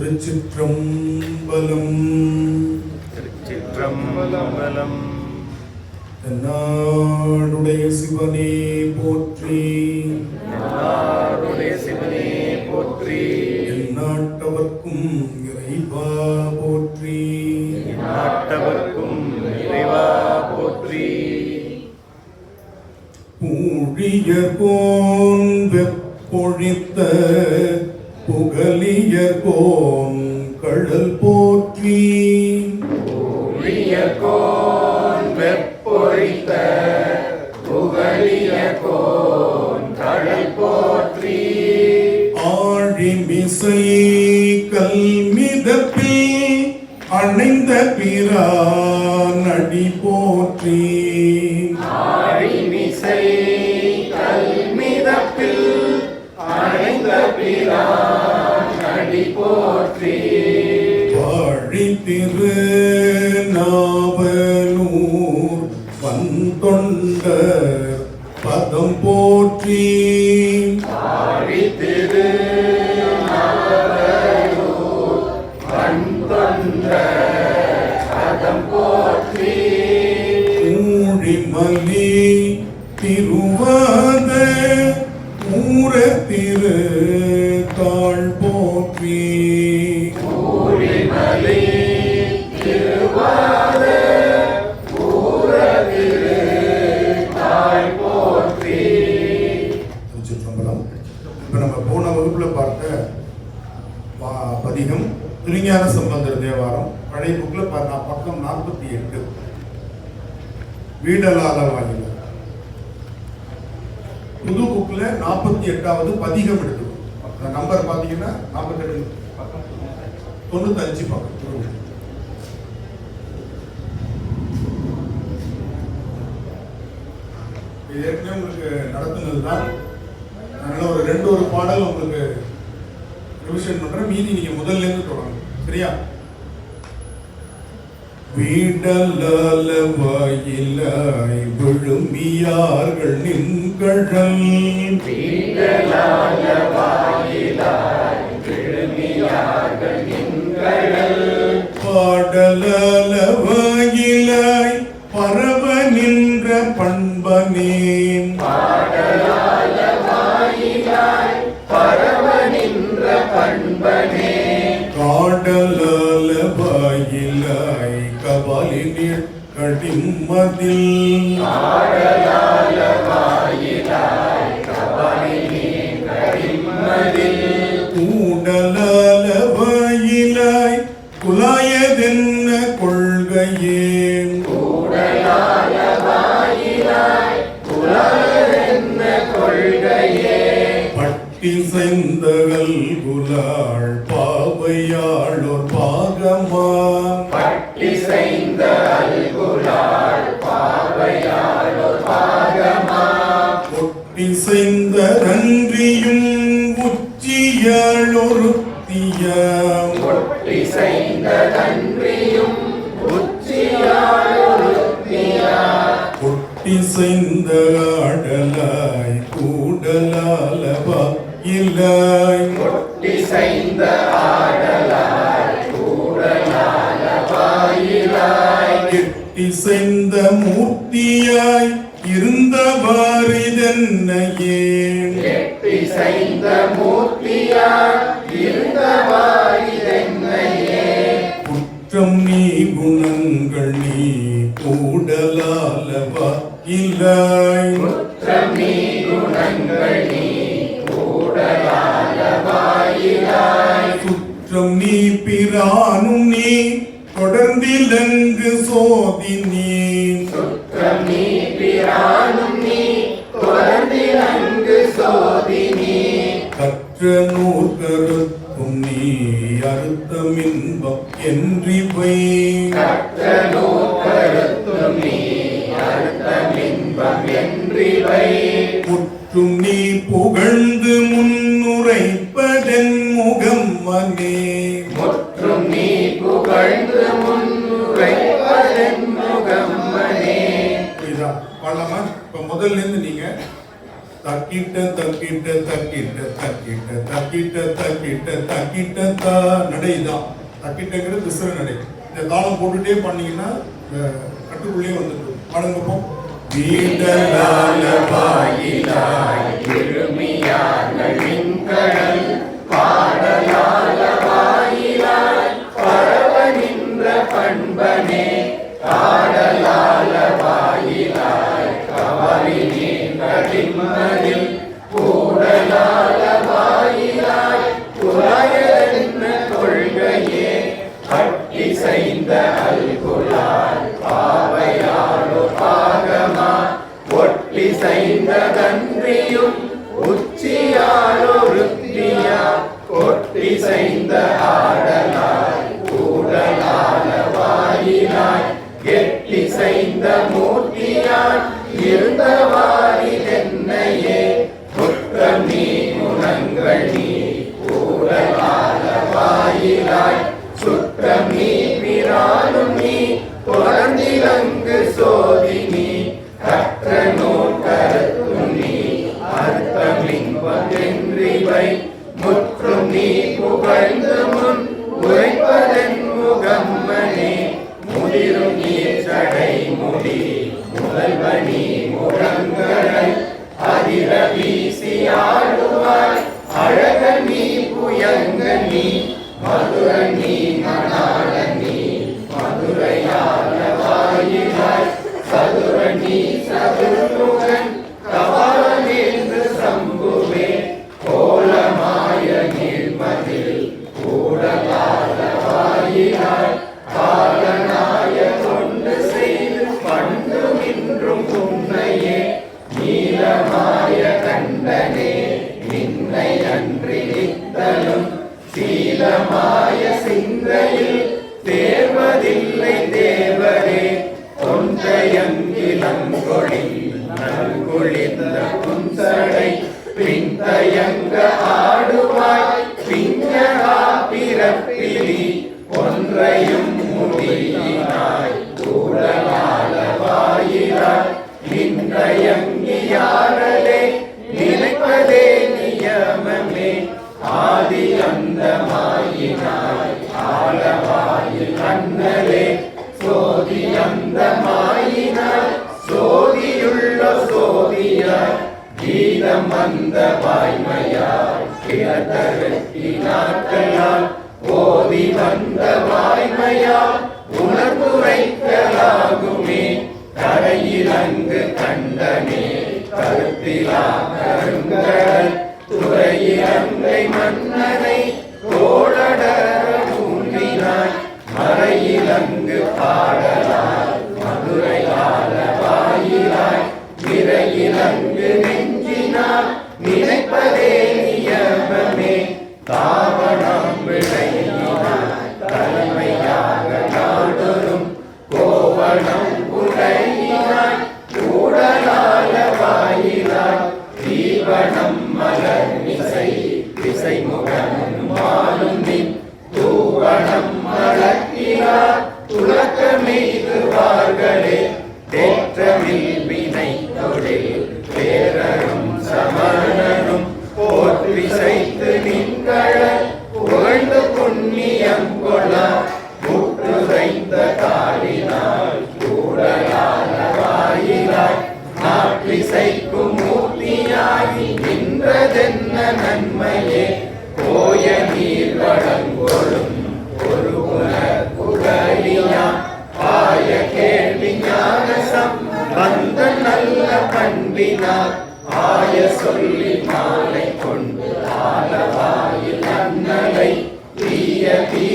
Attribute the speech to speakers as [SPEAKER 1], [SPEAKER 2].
[SPEAKER 1] திருச்சிற்றம்பலம்.
[SPEAKER 2] திருச்சிற்றம்பலம்.
[SPEAKER 1] நாடுடைய சிவனே போற்றி.
[SPEAKER 2] நாடுடைய சிவனே போற்றி.
[SPEAKER 1] எந்நாட்டவர்க்கும் இறைவா போற்றி.
[SPEAKER 2] நாட்டவர்க்கும் இறைவா போற்றி.
[SPEAKER 1] ஊழியர் கோன் வெப்பொழித்த புகலிய கோன் கடல் போற்றி.
[SPEAKER 2] உழியர்கோன் வெப்பொழித்த. புகழிய கோன் கடல் போற்றி.
[SPEAKER 1] ஆழிமிசை கல்மிதப்பில் அணைந்த பிரான் அடி போற்றி. வந்தொண்ட பதம் போற்றி. பதிகம் திருஞான சம்பந்தர் தேவாரம் பழைய புக்கில் பார்த்தா பக்கம் நாற்பத்தி எட்டு. வீடலாத வாயில் புது புக்கில் நாற்பத்தி எட்டாவது பதிகம் எடுத்துக்கணும் நம்பர் பார்த்தீங்கன்னா நாற்பத்தி எட்டு தொண்ணூத்தஞ்சு பக்கம். இது ஏற்கனவே உங்களுக்கு நடத்துனது தான் அதனால ஒரு ரெண்டு ஒரு பாடல் உங்களுக்கு ரிவிஷன் பண்றேன். மீதி நீங்கள் முதல்ல இருந்து தொடங்கணும். சரியா? வீடலால வாயிலாய் விழுமியார்கள் நின்கழல்.
[SPEAKER 2] வீடலால வாயிலாய் விழுமியார்கள் நின்கழல்
[SPEAKER 1] பாடலால வாயிலாய் பரவ நின்ற பண்பனேன்.
[SPEAKER 2] பாடலால வாயிலாய் பரவ பண்பனே
[SPEAKER 1] காடலால வாயிலாய் கபாலினில் கடிமதில்.
[SPEAKER 2] பாடலால வாயிலாய்
[SPEAKER 1] செந்தகல் பாவையாளோர் பாகமா.
[SPEAKER 2] பட்டி செய்த அல்குலாள் பாவையாளோர் பாகமா
[SPEAKER 1] ஒட்டி செய்த நன்றியும் உச்சியாளொருத்தியாம்.
[SPEAKER 2] ஒட்டி செய்த நன்றியும் உச்சியாளொருத்தியா
[SPEAKER 1] ஒட்டி செய்த ஆடலாய் கூடலாலவா இல்லாய்
[SPEAKER 2] ஒட்டி செய்த ஆடலாய் கூடலால வாயிலாய்
[SPEAKER 1] எட்டி செய்த மூர்த்தியாய் இருந்தவாரிதென்னையே
[SPEAKER 2] எட்டி செய்த மூர்த்தியாய் இருந்தவாயிதென்னையே
[SPEAKER 1] குற்றம் நீ குணங்கள் நீ கூடலாலவா இல்லாய்
[SPEAKER 2] குற்றம் நீ குணங்கள் நீ.
[SPEAKER 1] குற்றம் நீ பிரானும் நீ தொடர்ந்திலங்கு சோதி நீ.
[SPEAKER 2] சுற்றம் நீ பிரானும் தொடர்ந்து
[SPEAKER 1] முன்னுரைப்பதன் முகம் மனே.
[SPEAKER 2] முற்றும் நீ புகழ்ந்து முன்னுரைப்பதன் முகம்
[SPEAKER 1] மனே. புரியுதா? இப்ப முதல்ல இருந்து நீங்க தக்கிட்ட தக்கிட்ட தக்கிட்ட தக்கிட்ட தக்கிட்ட தக்கிட்ட தக்கிட்ட தா நடை தான் தக்கிட்டங்கிறது விசிற நடை. இந்த தாளம் போட்டுட்டே பண்ணீங்கன்னா கட்டுக்குள்ளேயே வந்துடும். பாடுங்கப்போ நீண்டதான
[SPEAKER 2] வாயிலாய் திருமியார்கள் கடல் பாடலாய் இருந்தவா? Yeah. சோதியாய் கீதம் வந்த வாய்மையாய் கிழத்த வெட்டி நாட்டையால் ஓதி வந்த வாய்மையால் உணர்வுரைக்கலாகுமே கரையில் அங்கு கண்டனே கருத்திலாக தாவணம் விளையினார் தலைமையாக நாடொரும் கோவணம் உடையினாய் உடலால வாயிலாய் தீவனம் மலர் இசை இசைமுகன் மாலுந்தி தூவணம் மலர்கிறார் வந்த நல்ல பண்பினார் ஆய சொல்லி மாலை கொண்டு ஆளவாயில் அன்னலை தீய தீ